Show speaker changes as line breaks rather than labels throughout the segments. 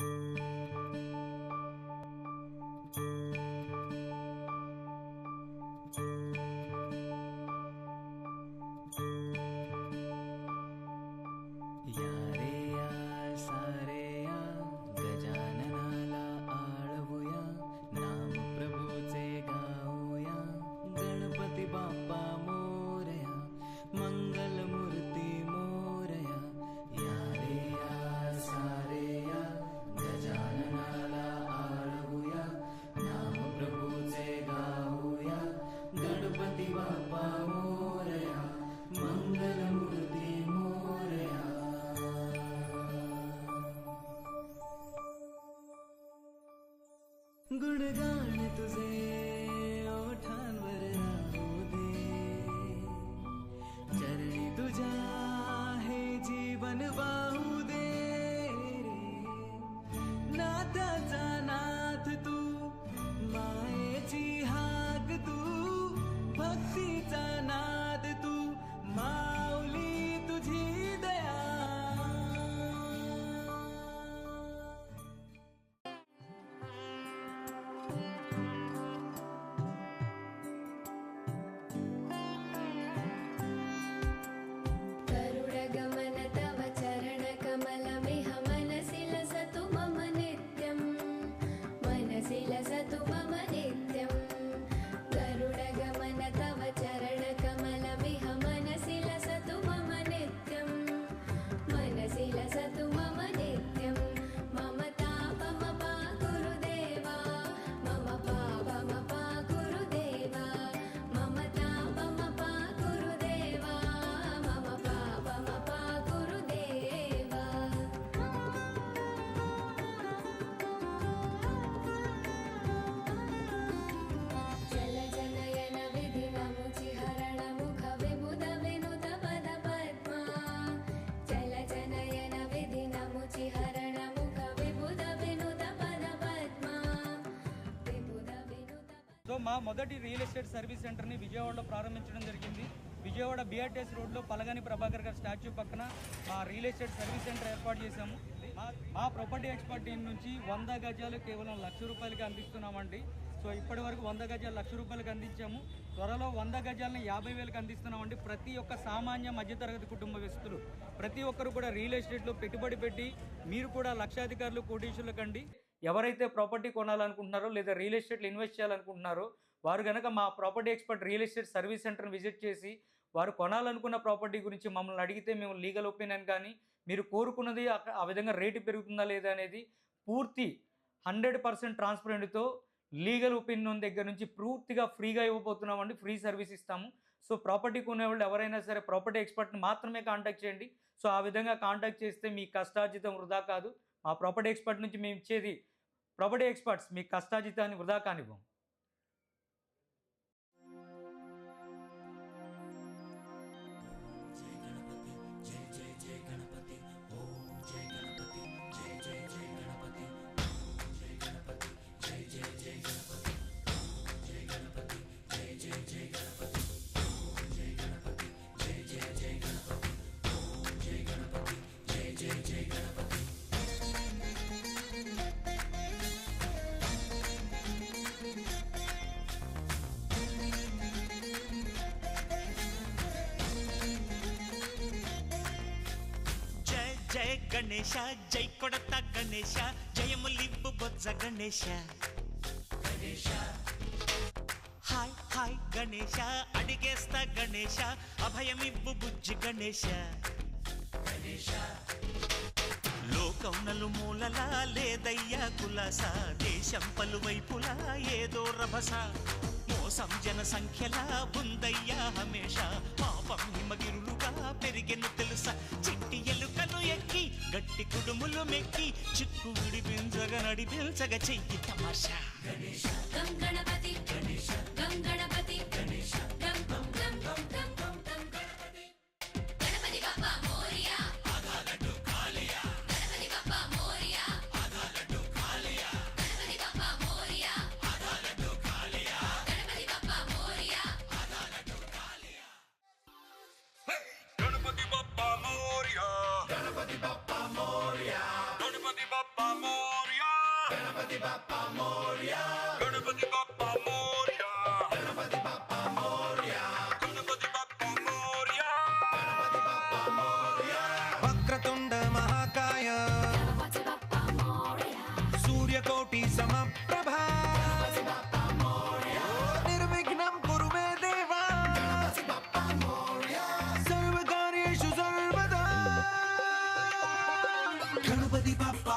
thank you गुणगान तुझे।
Thank
you. మా మొదటి రియల్ ఎస్టేట్ సర్వీస్ సెంటర్ని విజయవాడలో ప్రారంభించడం జరిగింది. విజయవాడ బీఆర్టీఎస్ రోడ్లో పలగాని ప్రభాకర్ గారి స్టాచ్యూ పక్కన మా రియల్ ఎస్టేట్ సర్వీస్ సెంటర్ ఏర్పాటు చేశాము. మా ప్రాపర్టీ ఎక్స్పర్ట్ టీం నుంచి వంద గజాలు కేవలం లక్ష రూపాయలకి అందిస్తున్నామండి. సో ఇప్పటి వరకు వంద గజాలు లక్ష రూపాయలకి అందించాము. త్వరలో వంద గజాలను యాభై వేలకు అందిస్తున్నామండి ప్రతి ఒక్క సామాన్య మధ్యతరగతి కుటుంబ వ్యక్తులు. ప్రతి ఒక్కరు కూడా రియల్ ఎస్టేట్లో పెట్టుబడి పెట్టి మీరు కూడా లక్షాధికారులు కోటీశ్వరులకండి ఎవరైతే ప్రాపర్టీ కొనాలనుకుంటున్నారో లేదా రియల్ ఎస్టేట్లో ఇన్వెస్ట్ చేయాలనుకుంటున్నారో వారు కనుక మా property expert real estate service సెంటర్ని విజిట్ చేసి వారు కొనాలనుకున్న ప్రాపర్టీ గురించి మమ్మల్ని అడిగితే మేము లీగల్ ఒపీనియన్ కానీ మీరు కోరుకున్నది ఆ- ఆ విధంగా రేటు పెరుగుతుందా లేదా అనేది పూర్తి హండ్రెడ్ పర్సెంట్ ట్రాన్స్పరెంట్తో లీగల్ ఒపీనియన్ దగ్గర నుంచి పూర్తిగా ఫ్రీగా ఇవ్వబోతున్నామండి. ఫ్రీ సర్వీస్ ఇస్తాము. సో ప్రాపర్టీ కొనేవాళ్ళు ఎవరైనా సరే ప్రాపర్టీ ఎక్స్పర్ట్ని మాత్రమే కాంటాక్ట్ చేయండి. సో ఆ విధంగా కాంటాక్ట్ చేస్తే మీ కష్టార్జితం వృధా కాదు. మా ప్రాపర్టీ ఎక్స్పర్ట్ నుంచి మేము ఇచ్చేది ప్రాపర్టీ ఎక్స్పర్ట్స్ మీ కష్టాజితాన్ని వృధా కానివ్వం.
జయ గణేశ జై కొడత గణేశ జయములివ్వు బొజ్జ గణేశ. హాయ్ హాయ్ గణేశ అడిగేస్తా గణేశ అభయమిబ్బు బుజ్జి గణేశ. లోకౌనలు మూలలా లేదయ్యా కులాస దేశం పలువైపులా ఏదో రభస. మోసం జన సంఖ్యలా ఉందయ్యా హమేష పాపం హిమగిరులుగా పెరిగెను తెలుసా. గట్టి కుడుములు మెక్కి చిక్కు విడిపించగ నడిపించగ చెయ్యి తమాషా.
గం గణపతి గణేశ.
गणपति बापा मोरिया गणपति बापा मोरिया गणपति बापा मोरिया गणपति बापा मोरिया गणपति बापा मोरिया वक्रतुंड महाकाय गणपति बापा मोरिया सूर्यकोटि समप्रभा गणपति बापा मोरिया निर्विघ्नं
गणपति बापा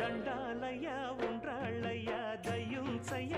దండాలయ్య ఉండ్రాళ్ళయ్య దయ్యుంచయ్య